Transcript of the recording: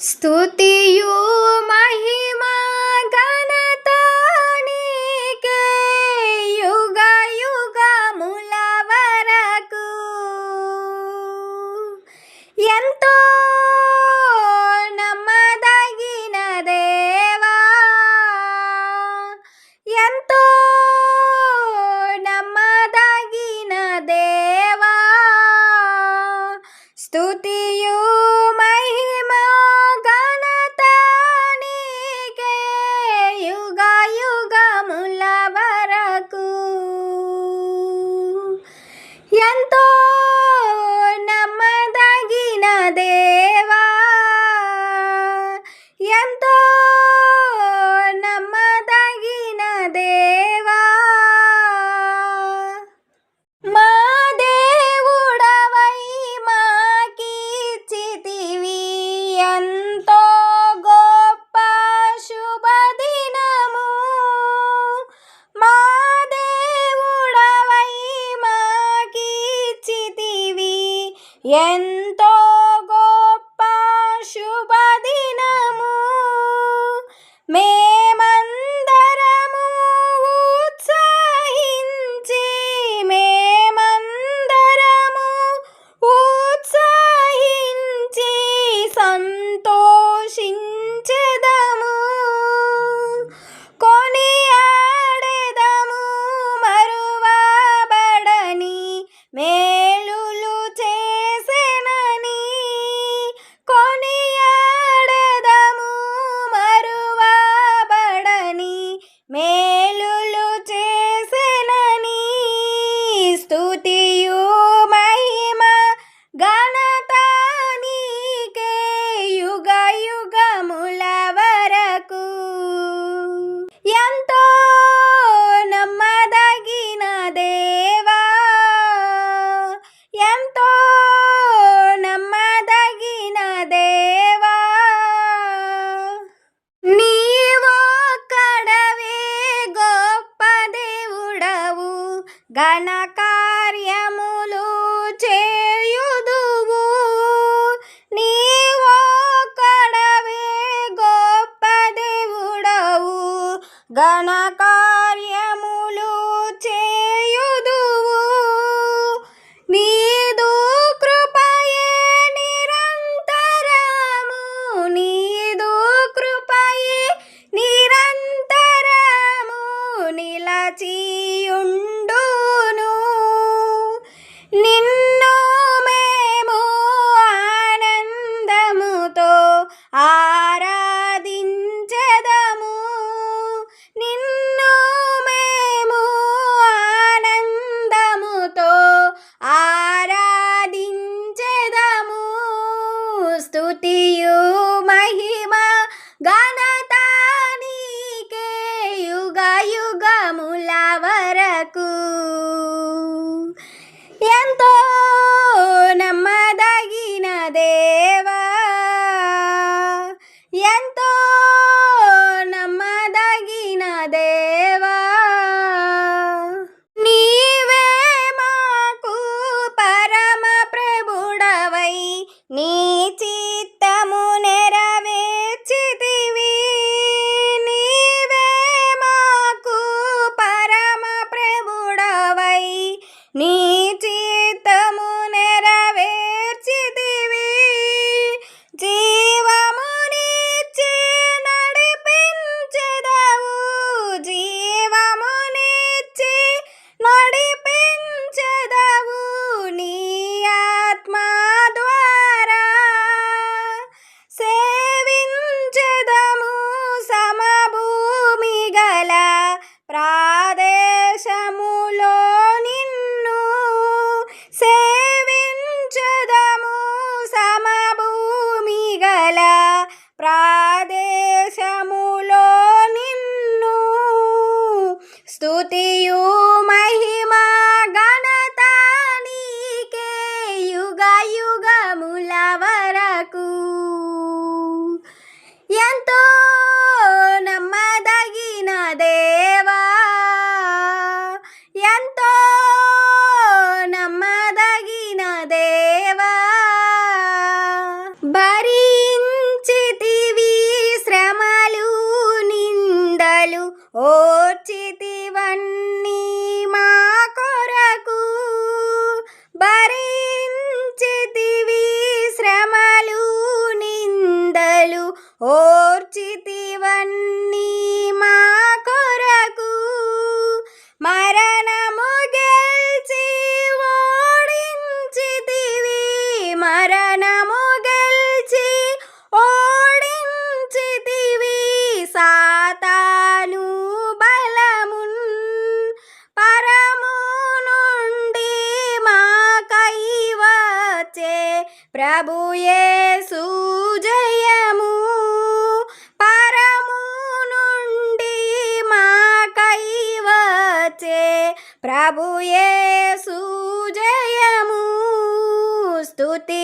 ಸ್ತುತಿಯು ಮಹಿಮಾ ಘನತ ನೀಕೆ ಯುಗ ಯುಗ ಮುಲವರಕು ಎಂತೋ Y entonces... ఎంతో చేయుదువు దేవా. నీవోక్కడవే గొప్ప దేవుడవు గణకార్యములు ఘనకార్యములు Patty. থাকু এম তো ప్రదేశములో నిన్ను సేవించదము సమభూమి గల ప్రాదేశములో నిన్ను స్తుతియు ప్రభుయే సుజయము. పరము నుండి మాకై వచ్చే ప్రభుయే సుజయము. స్తుతి